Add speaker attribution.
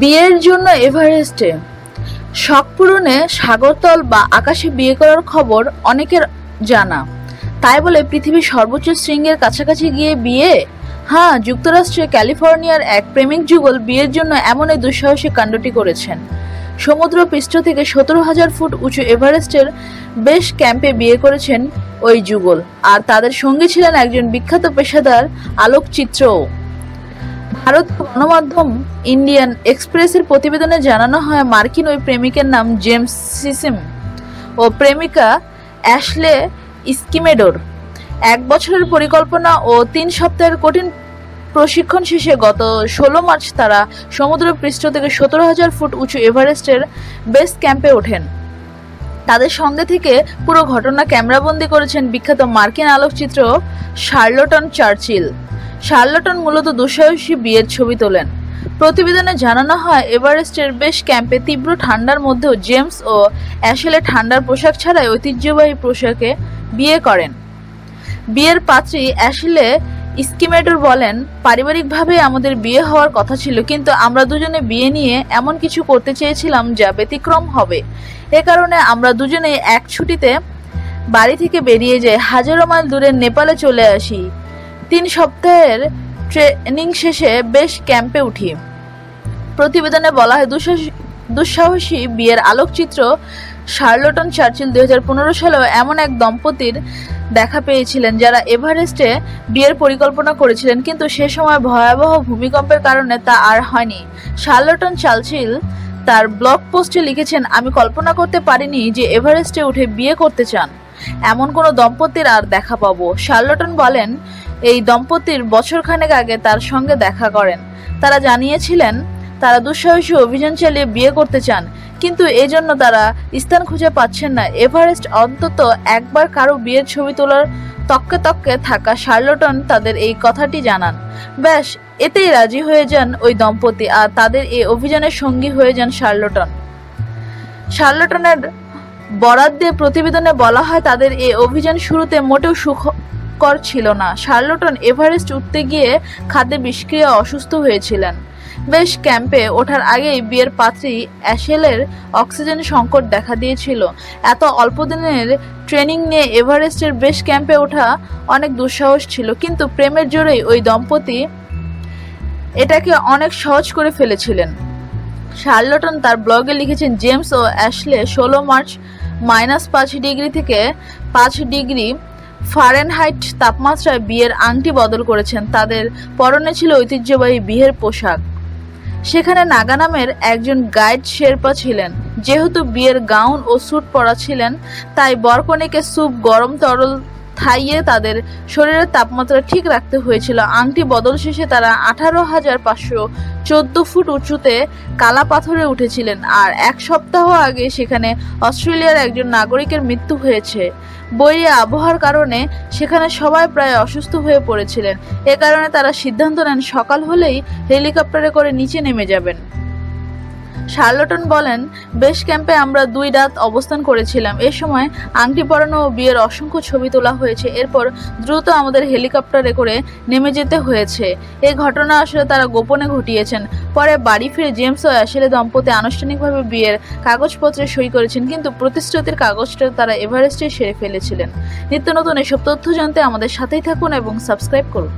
Speaker 1: বিয়ের জন্য এভারেস্টে। শখ পূরণে সাগরতল বা আকাশে বিয়ে করার খবর অনেকের জানা। তাই বলে পৃথিবীর সর্বোচ্চ শৃঙ্গের কাছাকাছি গিয়ে বিয়ে? হ্যাঁ যুক্তরাষ্ট্রে ক্যালিফোর্নিয়ার এক প্রেমিক যুগল বিয়ের জন্য এমন এই দুঃসাহসিক কাণ্ডটি করেছেন। সমুদ্র পৃষ্ঠ থেকে সতেরো হাজার ফুট উঁচু এভারেস্টের বেশ ক্যাম্পে বিয়ে করেছেন ওই যুগল। আর তাদের সঙ্গী ছিলেন একজন বিখ্যাত পেশাদার আলোকচিত্রও। ভারত গণমাধ্যম ইন্ডিয়ান এক্সপ্রেসের প্রতিবেদনে জানানো হয়, মার্কিন ওই প্রেমিকের নাম জেমস সিসিম ও প্রেমিকা অ্যাশলে স্কিমেডোর এক বছরের পরিকল্পনা ও তিন সপ্তাহের কঠিন প্রশিক্ষণ শেষে গত ষোলো মার্চ তারা সমুদ্র পৃষ্ঠ থেকে সতেরো হাজার ফুট উঁচু এভারেস্টের বেস ক্যাম্পে ওঠেন। তাদের সঙ্গে থেকে পুরো ঘটনা ক্যামেরাবন্দি করেছেন বিখ্যাত মার্কিন আলোকচিত্র শার্লটন চার্চিল। শার্লটন মূলত দুঃসাহসী বিয়ের ছবি তোলেন। প্রতিবেদনে জানানো হয়, এভারেস্টের বেশ ক্যাম্পে তীব্র ঠান্ডার মধ্যেও জেমস ও অ্যাশেলে ঠান্ডার পোশাক ছাড়াই ঐতিহ্যবাহী পোশাকে বিয়ে করেন। বিয়ের পাত্রী অ্যাশেলে স্কিমেডর বলেন, পারিবারিকভাবে আমাদের বিয়ে হওয়ার কথা ছিল, কিন্তু আমরা দুজনে বিয়ে নিয়ে এমন কিছু করতে চেয়েছিলাম যা ব্যতিক্রম হবে। এ কারণে আমরা দুজনে এক ছুটিতে বাড়ি থেকে বেরিয়ে যাই। হাজারো মাইল দূরে নেপালে চলে আসি। তিন সপ্তাহের ট্রেনিং শেষে বেশ ক্যাম্পে উঠি। প্রতিবেদনে বলা হয় দুঃসাহসী বিয়ের আলোকচিত্র শার্লটন চার্চিল দুই সালেও এমন এক দম্পতির দেখা পেয়েছিলেন যারা এভারেস্টে বিয়ের পরিকল্পনা করেছিলেন, কিন্তু সে সময় ভয়াবহ ভূমিকম্পের কারণে তা আর হয়নি। শার্লটন চার্চিল তার ব্লগ পোস্টে লিখেছেন, আমি কল্পনা করতে পারিনি যে এভারেস্টে উঠে বিয়ে করতে চান। এমন কোনো দম্পতির আর দেখা পাবো। শার্লটন বলেন, এই দম্পতির বছরখানেক আগে তার সঙ্গে দেখা করেন। তারা জানিয়েছিলেন, তারা দুঃসাহসী অভিযান চালিয়ে বিয়ে করতে চান, কিন্তু এজন্য তারা স্থান খুঁজে পাচ্ছেন না। এভারেস্ট অন্তত একবার কারও বিয়ের ছবি তোলার তককে তককে থাকা শার্লটন তাদের এই কথাটি জানান। ব্যাস, এতেই রাজি হয়ে যান ওই দম্পতি, আর তাদের এই অভিযানের সঙ্গী হয়ে যান শার্লটন। শার্লটনের বরাদ দিয়ে প্রতিবেদনে বলা হয়, তাদের এই অভিযান শুরুতে মোটেও সুখকর ছিল না। শার্লটন এভারেস্ট উঠতে গিয়ে খাদ্যে বিষক্রিয়া অসুস্থ হয়েছিলেন। বেশ, ক্যাম্পে ওঠার আগেই বিয়ের পাত্রী অ্যাশেলের অক্সিজেন সংকট দেখা দিয়েছিল। এত অল্প দিনের ট্রেনিং নিয়ে এভারেস্টের বেশ ক্যাম্পে ওঠা অনেক দুঃসাহস ছিল, কিন্তু প্রেমের জোরেই ওই দম্পতি এটাকে অনেক সহজ করে ফেলেছিলেন। শার্লটন তার ব্লগে লিখেছেন, জেমস ও অ্যাশলে ষোলো মার্চ মাইনাস পাঁচ ডিগ্রি থেকে পাঁচ ডিগ্রি ফারেনহাইট তাপমাত্রায় বিয়ের আংটি বদল করেছেন। তাদের পরনে ছিল ঐতিহ্যবাহী বিয়ের পোশাক। সেখানে নাগা নামের একজন গাইড শেরপা ছিলেন। যেহেতু বিয়ের গাউন ও স্যুট পরা ছিলেন, তাই বরকনেকে স্যুপ গরম তরল থাইয়ে তাদের শরীরের তাপমাত্রা ঠিক রাখতে হয়েছিল। আংটি বদল শেষে তারা আঠারো হাজার পাঁচশো চোদ্দ ফুট উঁচুতে কালা পাথরে উঠেছিলেন আর এক সপ্তাহ আগে সেখানে অস্ট্রেলিয়ার একজন নাগরিকের মৃত্যু হয়েছে। বৈরী আবহাওয়ার কারণে সেখানে সবাই প্রায় অসুস্থ হয়ে পড়েছিলেন। এ কারণে তারা সিদ্ধান্ত নেন সকাল হলেই হেলিকপ্টারে করে নিচে নেমে যাবেন। শার্লটন বলেন, বেশ ক্যাম্পে আমরা দুই রাত অবস্থান করেছিলাম। এ সময় আংটি পরানো ও বিয়ের অসংখ্য ছবি তোলা হয়েছে। এরপর দ্রুত আমাদের হেলিকপ্টারে করে নেমে যেতে হয়েছে। এই ঘটনা আসলে তারা গোপনে ঘটিয়েছেন। পরে বাড়ি ফিরে জেমস ও অ্যাশেলে দম্পতি আনুষ্ঠানিকভাবে বিয়ের কাগজপত্রে সই করেছেন, কিন্তু প্রতিশ্রুতির কাগজটা তারা এভারেস্টে সেরে ফেলেছিলেন। নিত্য নতুন এসব তথ্য জানতে আমাদের সাথেই থাকুন এবং সাবস্ক্রাইব করুন।